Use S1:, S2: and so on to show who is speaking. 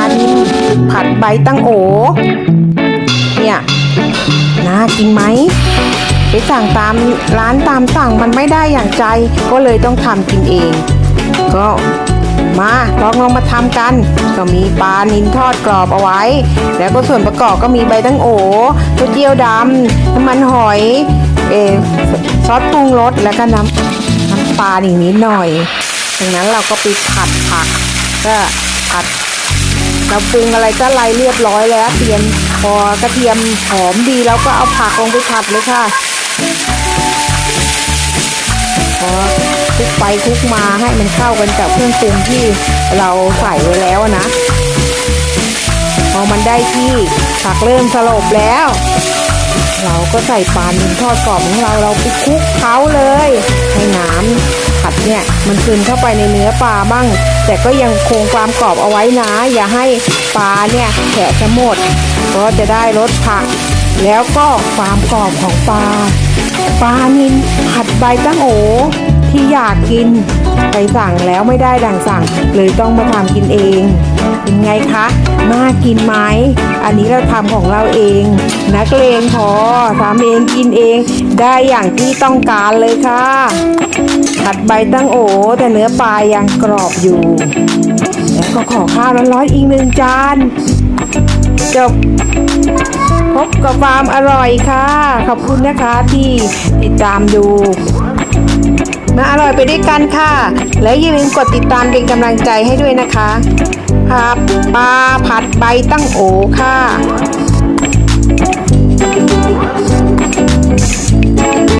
S1: านิลผัดใบตั้งโอ เนี่ยน่ากินไหมไปสั่งตามร้านตามสั่งมันไม่ได้อย่างใจ ก็เลยต้องทำกินเอง ก็มาลองลองมาทำกัน ก็มีปลานิลทอดกรอบเอาไว้ แล้วก็ส่วนประกอบก็มีใบตั้งโอเต้าเจี้ยวดำน้ำมันหอยเออซอสปรุงรสแล้วก็น้ำน้ำปลาอีกนิดหน่อยดังนั้นเราก็ไปผัดผักก็ผัด เราปรุงอะไรก็อะไรเรียบร้อยแล้วเตรียมพอกระเทียมหอมดีแล้วก็เอาผักลงไปผัดเลยค่ะพอคลุกไปคลุกมาให้มันเข้ากันกับเครื่องปรุงที่เราใส่ไว้แล้วนะ พอมันได้ที่ผักเริ่มสลบแล้ว เราก็ใส่ปลาหนึ่งทอดกรอบของเราเราไปคลุกเคล้าเลย ให้น้ำผัดเนี่ยมันซึมเข้าไปในเนื้อปลาบ้าง แต่ก็ยังคงความกรอบเอาไว้นะ อย่าให้ปลาเนี่ยแฉะจะหมดก็จะได้รสผัก แล้วก็ความกรอบของปลาปลานินผัดใบตั้งโอที่อยากกินไปสั่งแล้วไม่ได้ดังสั่งเลยต้องมาทำกินเอง เป็นไงคะ น่ากินไหม อันนี้เราทำของเราเอง นักเลงพอทำเองกินเอง ได้อย่างที่ต้องการเลยค่ะผัดใบตั้งโอแต่เนื้อปลายังกรอบอยู่ แล้วก็ขอข้าวร้อนๆอีกหนึ่งจานจบพบกับความอร่อยค่ะ ขอบคุณนะคะที่ติดตามดูมาอร่อยไปด้วยกันค่ะ แล้วอย่าลืมกดติดตามเป็นกำลังใจให้ด้วยนะคะ ผักปลาผัดใบตั้งโอค่ะ